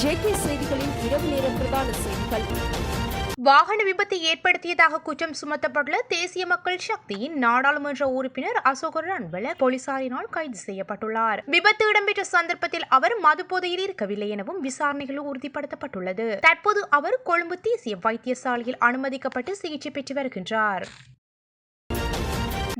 JK செய்திகளின் இரவு நேர பிரதான செய்திகள். வாகன விபத்தை ஏற்படுத்தியதாக குற்றம் சுமத்தப்பட்டுள்ள தேசிய மக்கள் சக்தியின் நாடாளுமன்ற உறுப்பினர் அசோகர் ரன்வல போலீசாரினால் கைது செய்யப்பட்டுள்ளார். விபத்து இடம்பெற்ற சந்தர்ப்பத்தில் அவர் மதுபோதையில் இருக்கவில்லை எனவும் விசாரணைகள் உறுதிப்படுத்தப்பட்டுள்ளது. தற்போது அவர் கொழும்பு தேசிய வைத்தியசாலையில் அனுமதிக்கப்பட்டு சிகிச்சை பெற்று வருகின்றார்.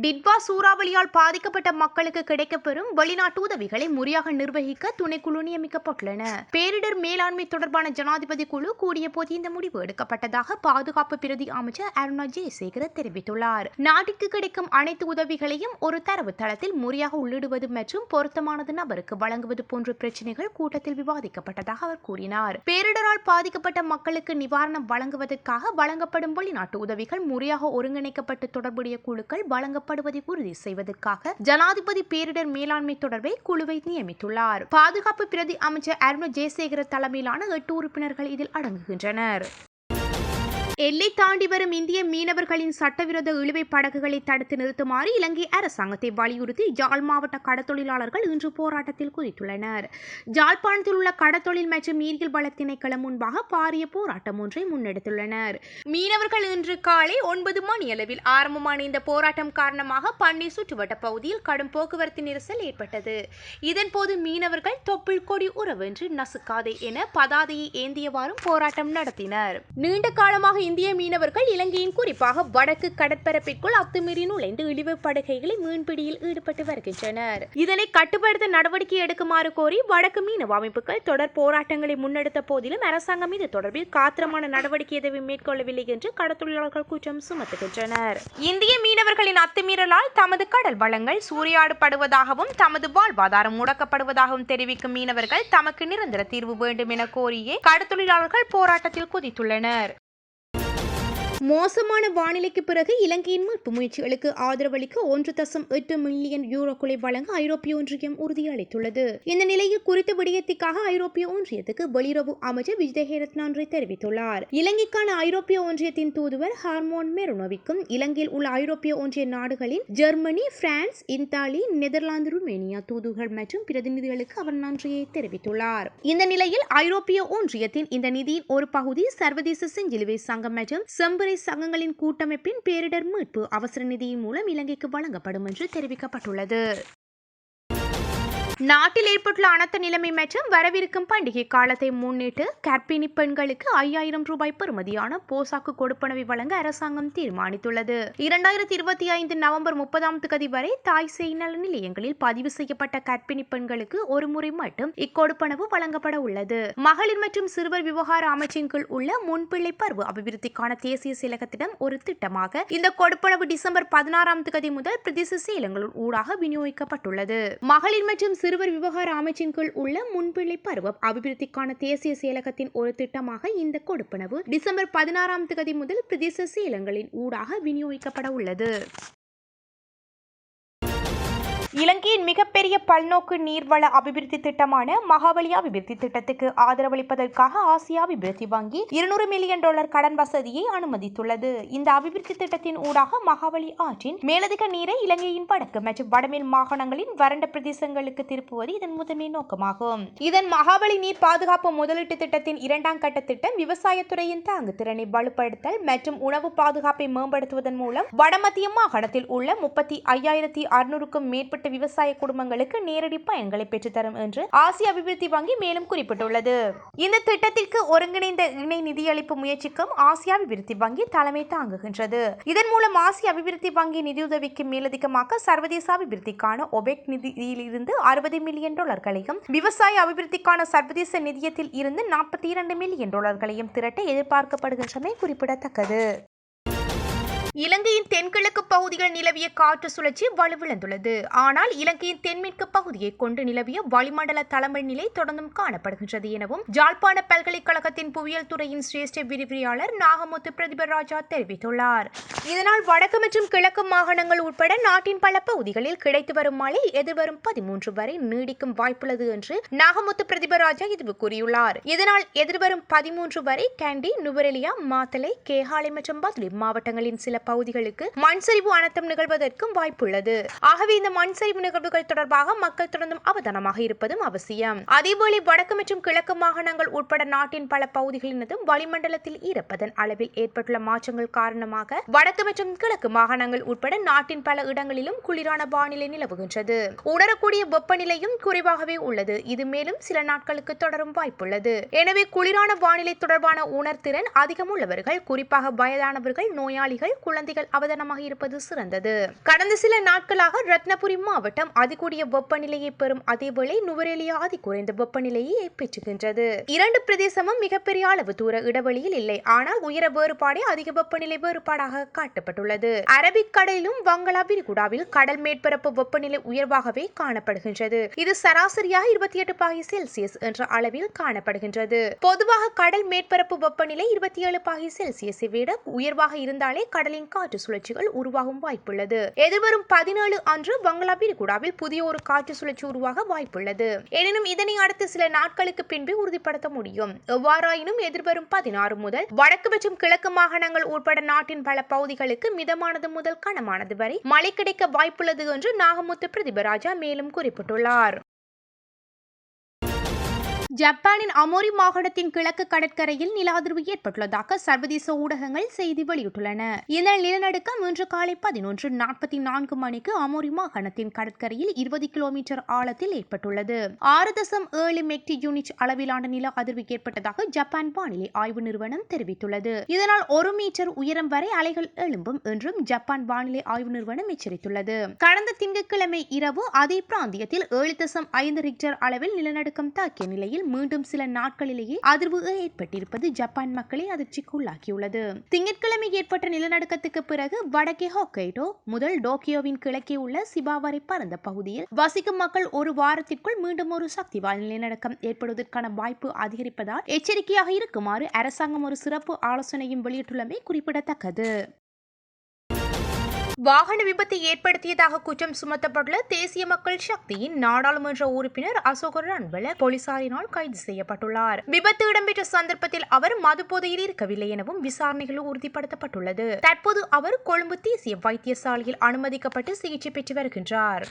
டிட்வா சூறாவளியால் பாதிக்கப்பட்ட மக்களுக்கு கிடைக்கப்பெறும் வெளிநாட்டு உதவிகளை முறையாக நிர்வகிக்க துணைக்குழு நியமிக்கப்பட்டுள்ளன. பேரிடர் மேலாண்மை தொடர்பான ஜனாதிபதி குழு கூடிய போது இந்த முடிவு எடுக்கப்பட்டதாக பாதுகாப்பு பிரதி அமைச்சர் அருணா ஜெயசேகர தெரிவித்துள்ளார். நாட்டிற்கு கிடைக்கும் அனைத்து உதவிகளையும் ஒரு தரவு தளத்தில் முறையாக உள்ளிடுவது மற்றும் பொருத்தமானது நபருக்கு வழங்குவது போன்ற பிரச்சனைகள் கூட்டத்தில் விவாதிக்கப்பட்டதாக அவர் கூறினார். பேரிடரால் பாதிக்கப்பட்ட மக்களுக்கு நிவாரணம் வழங்குவதற்காக வழங்கப்படும் வெளிநாட்டு உதவிகள் முறையாக ஒருங்கிணைக்கப்பட்டு தொடர்புடைய குழுக்கள் வழங்கப்படுவதை உறுதி செய்வதற்காக ஜனாதிபதி பேரிடர் மேலாண்மை தொடர்பை குழுவை நியமித்துள்ளார். பாதுகாப்பு பிரதி அமைச்சர் அருண் ஜெயசேகர தலைமையிலான எட்டு உறுப்பினர்கள் இதில் அடங்குகின்றனர். எல்லை தாண்டி வரும் இந்திய மீனவர்களின் சட்டவிரோத இழுவை படகுகளை தடுத்து நிறுத்துமாறு இலங்கை அரசாங்கத்தை வலியுறுத்தி ஜாழ் மாவட்ட கடத்தொழிலாளர்கள் இன்று போராட்டத்தில் குறித்துள்ளனர் ஜாழ்ப்பாணத்தில் உள்ள கடத்தொழில் மற்றும் நீரியல் வள திணைக்களம் முன்பாக பாரிய போராட்டம் ஒன்றை முன்னெடுத்துள்ளனர். மீனவர்கள் இன்று காலை ஒன்பது மணியளவில் ஆரம்பமான இந்த போராட்டம் காரணமாக பண்ணை சுற்றுவட்ட பகுதியில் கடும் போக்குவரத்து நெரிசல் ஏற்பட்டது. இதன்போது மீனவர்கள் தொப்புள் கொடி உறவென்று நசுக்காதே என பதாதையை ஏந்தியவாறும் போராட்டம் நடத்தினர். நீண்ட காலமாக இந்திய மீனவர்கள் இலங்கையின் குறிப்பாக வடக்கு கடற்பரப்பிற்குள் அத்துமீறி நுழைந்து இழிவு படுகைகளை மீன்பிடியில் ஈடுபட்டு வருகின்றனர். இதனை கட்டுப்படுத்த நடவடிக்கை எடுக்குமாறு கோரி வடக்கு மீனவ அமைப்புகள் தொடர் போராட்டங்களை முன்னெடுத்த போதிலும் அரசாங்கம் இது தொடர்பில் காத்திரமான நடவடிக்கை எதுவும் மேற்கொள்ளவில்லை என்று கடற்தொழிலாளர்கள் குற்றம் சுமத்துகின்றனர். இந்திய மீனவர்களின் அத்துமீறலால் தமது கடல் வளங்கள் சூறையாடப்படுவதாகவும் தமது வாழ்வாதாரம் முடக்கப்படுவதாகவும் தெரிவிக்கும் மீனவர்கள் தமக்கு நிரந்தர தீர்வு வேண்டும் என கோரியே கடற்தொழிலாளர்கள் போராட்டத்தில் குதித்துள்ளனர். மோசமான வானிலைக்கு பிறகு இலங்கையின் மீட்பு முயற்சிகளுக்கு ஆதரவளிக்க ஒன்று தசம் எட்டு மில்லியன் யூரோக்களை வழங்க ஐரோப்பிய ஒன்றியம் உறுதியளித்துள்ளது. இந்த நிலையில் குறித்த விடயத்திற்காக ஐரோப்பிய ஒன்றியத்துக்கு வெளியுறவு அமைச்சர் விஜய் ஹேரத்னான்றை தெரிவித்துள்ளார். இலங்கைக்கான ஐரோப்பிய ஒன்றியத்தின் தூதுவர் ஹார்மோன் மெருனோவிக்கும் இலங்கையில் உள்ள ஐரோப்பிய ஒன்றிய நாடுகளின் Germany France Italy Netherlands Romania தூதுகள் மற்றும் பிரதிநிதிகளுக்கு அவர் நன்றியை தெரிவித்துள்ளார். இந்த நிலையில் ஐரோப்பிய ஒன்றியத்தின் இந்த நிதியின் ஒரு பகுதி சர்வதேச செஞ்சிலுவை சங்கம் மற்றும் செம்பரி சங்கங்களின் கூட்டமைப்பின் பேரிடர் மீட்பு அவசர நிதியின் மூலம் இலங்கைக்கு வழங்கப்படும் என்று தெரிவிக்கப்பட்டுள்ளது. நாட்டில் ஏற்பட்டுள்ள அனர்த்த நிலைமை மற்றும் வரவிருக்கும் பண்டிகை காலத்தை முன்னிட்டு கர்ப்பிணி பெண்களுக்கு ஐயாயிரம் ரூபாய் பெறுமதியான போசாக்கு கொடுப்பனவை வழங்க அரசாங்கம் தீர்மானித்துள்ளது. இரண்டாயிரத்தி இருபத்தி ஐந்து நவம்பர் முப்பதாம் தேதி வரை தாய் சேய் நல நிலையங்களில் பதிவு செய்யப்பட்ட கர்ப்பிணி பெண்களுக்கு ஒரு முறை மட்டும் இக்கொடுப்பனவு வழங்கப்பட உள்ளது. மகளிர் மற்றும் சிறுவர் விவகார அமைச்சின் கீழ் உள்ள முன்பிள்ளை பருவ அபிவிருத்திக்கான தேசிய செயலகத்திடம் ஒரு திட்டமாக இந்த கொடுப்பனவு டிசம்பர் பதினாறாம் தேதி முதல் பிரதேச செயலங்களின் ஊடாக விநியோகிக்கப்பட்டுள்ளது. மகளிர் மற்றும் சிறுவர் விவகார அமைச்சின் கீழ் உள்ள முன்பிள்ளை பருவம். அபிவிருத்திக்கான தேசிய செயலகத்தின் ஒரு திட்டமாக இந்த கொடுப்பனவு. டிசம்பர் பதினாறாம் தேதி முதல் பிரதேச செயலங்களின் ஊடாக விநியோகிக்கப்பட உள்ளது. இலங்கையின் மிகப்பெரிய பல்நோக்கு நீர்வள அபிவிருத்தி திட்டமான மகாபலி அபிவிருத்தி திட்டத்துக்கு ஆதரவளிப்பதற்காக ஆசியா அபிவிருத்தி வங்கி இருநூறு மில்லியன் டாலர் கடன் வசதியை அனுமதித்துள்ளது. இந்த அபிவிருத்தி திட்டத்தின் ஊடாக மகாபலி ஆற்றின் மேலதிக நீரை இலங்கையின் வடக்கு மற்றும் வடமேல் மாகாணங்களின் வறண்ட பிரதேசங்களுக்கு திருப்புவது இதன் முதன்மை நோக்கமாகும். இதன் மகாபலி நீர் பாதுகாப்பு முதலீட்டு திட்டத்தின் இரண்டாம் கட்ட திட்டம் விவசாயத்துறையின் தாங்கு திறனை வலுப்படுத்தல் மற்றும் உணவு பாதுகாப்பை மேம்படுத்துவதன் மூலம் வடமத்திய மாகாணத்தில் உள்ள முப்பத்தி ஐயாயிரத்தி அறுநூறுக்கும் மேற்பட்ட மேற்பட்ட விவசாய குடும்பங்களுக்கு நேரடி பயன்களை பெற்றுத்தரும் என்று ஆசிய அபிவிருத்தி வங்கி மேலும் குறிப்பிட்டுள்ளது. இந்த திட்டத்திற்கு ஒருங்கிணைந்த இணை நிதியளிப்பு முயற்சிக்கும் ஆசிய அபிவிருத்தி வங்கி தலைமை தாங்குகின்றது. இதன் மூலம் ஆசிய அபிவிருத்தி வங்கி நிதியுதவிக்கு மேலதிகமாக சர்வதேச அபிவிருத்திக்கான ஒபெக் நிதியிலிருந்து அறுபது மில்லியன் டாலர்களையும் விவசாய அபிவிருத்திக்கான சர்வதேச நிதியத்தில் இருந்து நாற்பத்தி இரண்டு மில்லியன் டாலர்களையும் திரட்ட எதிர்பார்க்கப்படுகின்றமை குறிப்பிடத்தக்கது. இலங்கையின் தென்கிழக்கு பகுதிகள் நிலவிய காற்று சுழற்சி வலுவிழந்துள்ளது. ஆனால் இலங்கையின் தென்மேற்கு பகுதியை கொண்டு நிலவிய வளிமண்டல தலைமை நிலை தொடர்ந்தும் காணப்படுகின்றது எனவும் ஜாழ்ப்பாண பல்கலைக்கழகத்தின் புவியியல் துறையின் சிரேஷ்ட விரிவியாளர் நாகமுத்து பிரதிபராஜா தெரிவித்துள்ளார். இதனால் வடக்கு மற்றும் கிழக்கு மாகாணங்கள் உட்பட நாட்டின் பல பகுதிகளில் கிடைத்து வரும் மழை எதிர்வரும் பதிமூன்று வரை நீடிக்கும் வாய்ப்புள்ளது என்று நாகமுத்து பிரதிபராஜா இது கூறியுள்ளார். இதனால் எதிர்வரும் பதிமூன்று வரை கேண்டி நுவரெலியா மாத்தலை கேகாலை மற்றும் பதுலி மாவட்டங்களின் சில பகுதிகளுக்கு மண் சரிவு அனர்த்தம் நிகழ்வதற்கும் வாய்ப்புள்ளது. ஆகவே இந்த மண் சரிவு நிகழ்வுகள் தொடர்பாக மக்கள் தொடர்ந்தும் அவதானமாக இருப்பதும் அவசியம். அதேவேளை வடக்கு மற்றும் கிழக்கு மாகாணங்கள் உட்பட நாட்டின் பல பகுதிகளினதும் வளிமண்டலத்தில் ஈரப்பதன் அளவில் ஏற்பட்டுள்ள மாற்றங்கள் காரணமாக வடக்கு மற்றும் கிழக்கு மாகாணங்கள் உட்பட நாட்டின் பல இடங்களிலும் குளிரான வானிலை நிலவுகின்றது. உணரக்கூடிய வெப்பநிலையும் குறைவாகவே உள்ளது. இது மேலும் சில நாட்களுக்கு தொடரும் வாய்ப்புள்ளது. எனவே குளிரான வானிலை தொடர்பான உணர்திறன் அதிகம் உள்ளவர்கள் குறிப்பாக வயதானவர்கள் நோயாளிகள் குழந்தைகள் அவதானமாக இருப்பது சிறந்தது. கடந்த சில நாட்களாக ரத்னபுரி மாவட்டம் அதிகூடிய வெப்பநிலையை பெறும் அதேவேளை நுவரேலியா அதி குறைந்த வெப்பநிலையை பெற்றுகின்றது இரண்டு பிரதேசமும் மிகப்பெரிய அளவு தூர இடைவெளியில் இல்லை. ஆனால் உயர வேறுபாடே அதிக வெப்பநிலை வேறுபாடாக காட்டப்பட்டுள்ளது. அரபிக் கடலிலும் வங்களா விரிகுடாவில் கடல் மேற்பரப்பு வெப்பநிலை உயர்வாகவே காணப்படுகின்றது. இது சராசரியாக இருபத்தி எட்டு பாகி செல்சியஸ் என்ற அளவில் காணப்படுகின்றது. பொதுவாக கடல் மேற்பரப்பு வெப்பநிலை இருபத்தி ஏழு பாகி செல்சியஸை விட உயர்வாக இருந்தாலே கடலின் காற்று சுழற்சிகள் உருவாகும் வாய்ப்புள்ளது. எதிர்வரும் பதினேழு அன்று வங்களா விரிகுடாவில் புதிய ஒரு காற்று சுழற்சி உருவாக வாய்ப்புள்ளது. எனினும் இதனை அடுத்து சில நாட்களுக்கு பின்பு உறுதிப்படுத்த முடியும். எவ்வாறாயினும் எதிர்வரும் பதினாறு முதல் வடக்கு மற்றும் கிழக்கு மாகாணங்கள் உட்பட நாட்டின் பல பகுதிகளுக்கு மிதமானது முதல் கனமானது வரை மழை கிடைக்க வாய்ப்புள்ளது என்று நாகமுத்து பிரதிபராஜா மேலும் குறிப்பிட்டுள்ளார். ஜப்பானின் அமோரி மாகாணத்தின் கிழக்கு கடற்கரையில் நில அதிர்வு ஏற்பட்டுள்ளதாக சர்வதேச ஊடகங்கள் செய்தி வெளியிட்டுள்ளன. இந்த நிலநடுக்கம் இன்று காலை பதினொன்று நாற்பத்தி நான்கு மணிக்கு அமோரி மாகாணத்தின் கடற்கரையில் இருபது கிலோமீட்டர் ஆழத்தில் ஏற்பட்டுள்ளது. ஆறு தசம் ஏழு மெக்டி யூனிட் அளவிலான நில அதிர்வு ஏற்பட்டதாக ஜப்பான் வானிலை ஆய்வு நிறுவனம் தெரிவித்துள்ளது. இதனால் ஒரு மீட்டர் உயரம் வரை அலைகள் எழும்பும் என்றும் ஜப்பான் வானிலை ஆய்வு நிறுவனம் எச்சரித்துள்ளது. கடந்த திங்கட்கிழமை இரவு அதே பிராந்தியத்தில் ஏழு தசம் ஐந்து ரிக்டர் அளவில் நிலநடுக்கம் தாக்கிய நிலையில் மீண்டும் சில நாட்களிலேயே அதிர்வு ஏற்பட்டிருப்பது ஜப்பான் மக்களை அதிர்ச்சிக்குள்ளாக்கியுள்ளது. திங்கட்கிழமை ஏற்பட்ட நிலநடுக்கத்துக்கு பிறகு வடக்கே ஹோக்கைடோ முதல் டோக்கியோவின் கிழக்கே உள்ள சிபா வரை பரந்த பகுதியில் வசிக்கும் மக்கள் ஒரு வாரத்திற்குள் மீண்டும் ஒரு சக்தி வாய்ந்த நிலநடுக்கம் ஏற்படுவதற்கான வாய்ப்பு அதிகரிப்பதால் எச்சரிக்கையாக இருக்குமாறு அரசாங்கம் ஒரு சிறப்பு ஆலோசனையும் வெளியிட்டுள்ளமை குறிப்பிடத்தக்கது. வாகன விபத்தை ஏற்படுத்தியதாக குற்றம் சுமத்தப்பட்டுள்ள தேசிய மக்கள் சக்தியின் நாடாளுமன்ற உறுப்பினர் அசோகர் ரன்வல போலீசாரினால் கைது செய்யப்பட்டுள்ளார். விபத்து இடம்பெற்ற சந்தர்ப்பத்தில் அவர் மதுபோதையில் இருக்கவில்லை எனவும் விசாரணைகள் உறுதிப்படுத்தப்பட்டுள்ளது. தற்போது அவர் கொழும்பு தேசிய வைத்தியசாலையில் அனுமதிக்கப்பட்டு சிகிச்சை பெற்று வருகின்றார்.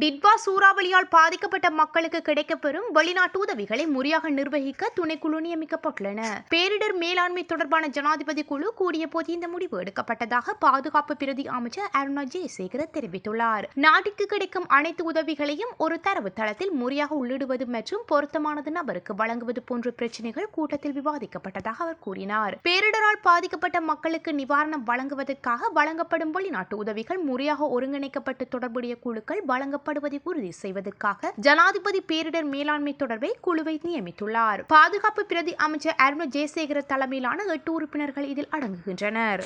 டிட்வா சூறாவளியால் பாதிக்கப்பட்ட மக்களுக்கு கிடைக்கப்பெறும் வெளிநாட்டு உதவிகளை முறையாக நிர்வகிக்க துணைக்குழு நியமிக்கப்பட்டுள்ளன. பேரிடர் மேலாண்மை தொடர்பான ஜனாதிபதி குழு கூடிய போது இந்த முடிவு எடுக்கப்பட்டதாக பாதுகாப்பு பிரதி அமைச்சர் அருணா ஜெயசேகர தெரிவித்துள்ளார். நாட்டிற்கு கிடைக்கும் அனைத்து உதவிகளையும் ஒரு தரவு தளத்தில் முறையாக உள்ளிடுவது மற்றும் பொருத்தமானது நபருக்கு வழங்குவது போன்ற பிரச்சனைகள் கூட்டத்தில் விவாதிக்கப்பட்டதாக அவர் கூறினார். பேரிடரால் பாதிக்கப்பட்ட மக்களுக்கு நிவாரணம் வழங்குவதற்காக வழங்கப்படும் வெளிநாட்டு உதவிகள் முறையாக ஒருங்கிணைக்கப்பட்டு தொடர்புடைய குழுக்கள் வழங்கப்படுவதை உறுதி செய்வதற்காக ஜனாதிபதி பேரிடர் மேலாண்மை தொடர்பை குழுவை நியமித்துள்ளார். பாதுகாப்பு பிரதி அமைச்சர் அருண் ஜெயசேகர தலைமையிலான எட்டு உறுப்பினர்கள் இதில் அடங்குகின்றனர்.